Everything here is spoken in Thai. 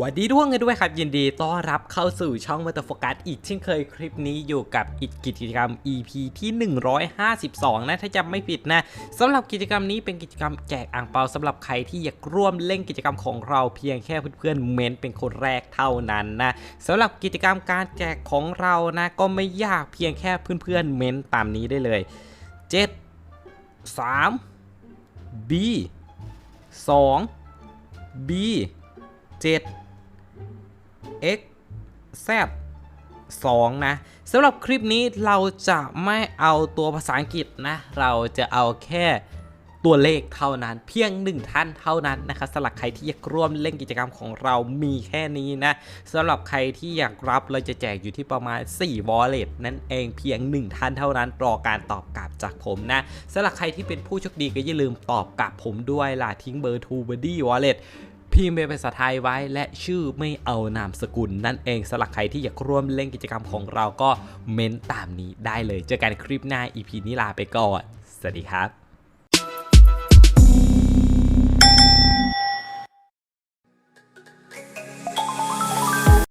วัสดีทุกคนกันด้วยครับ ยินดีต้อนรับเข้าสู่ช่องมัตโฟกัสอีกเช่นเคยคลิปนี้อยู่กับอีกกิจกรรม EP ที่ 152 นะ ถ้าจำไม่ผิดนะสำหรับกิจกรรมนี้เป็นกิจกรรมแจกอ่างเปาสำหรับใครที่อยากร่วมเล่นกิจกรรมของเราเพียงแค่เพื่อนๆเมนเป็นคนแรกเท่านั้นนะสำหรับกิจกรรมการแจกของเรานะก็ไม่ยากเพียงแค่เพื่อนๆเมนตามนี้ได้เลย 7 3 B 2 B 7 x z 2 นะสำหรับคลิปนี้เราจะไม่เอาตัวภาษาอังกฤษนะ เราจะเอาแค่ตัวเลขเท่านั้น เพียงหนึ่งท่านเท่านั้นนะครับสำหรับใครที่อยากร่วมเล่นกิจกรรมของเรามีแค่นี้นะสำหรับใครที่อยากรับเราจะแจกอยู่ที่ประมาณ 4 wallet นั่นเองเพียง 1 ท่านเท่านั้นรอการตอบกลับจากผมนะสำหรับใครที่เป็นผู้โชคดีก็อย่าลืมตอบกลับผมด้วยล่ะทิ้งเบอร์ to buddy wallet พิมพ์เป็นภาษาไทยไว้และชื่อไม่เอานามสกุล นั่นเองสำหรับใครที่อยากร่วมเล่นกิจกรรมของเราก็เม้นตามนี้ได้เลย เจอกันคลิปหน้า EP นี้ลาไปก่อน สวัสดีครับ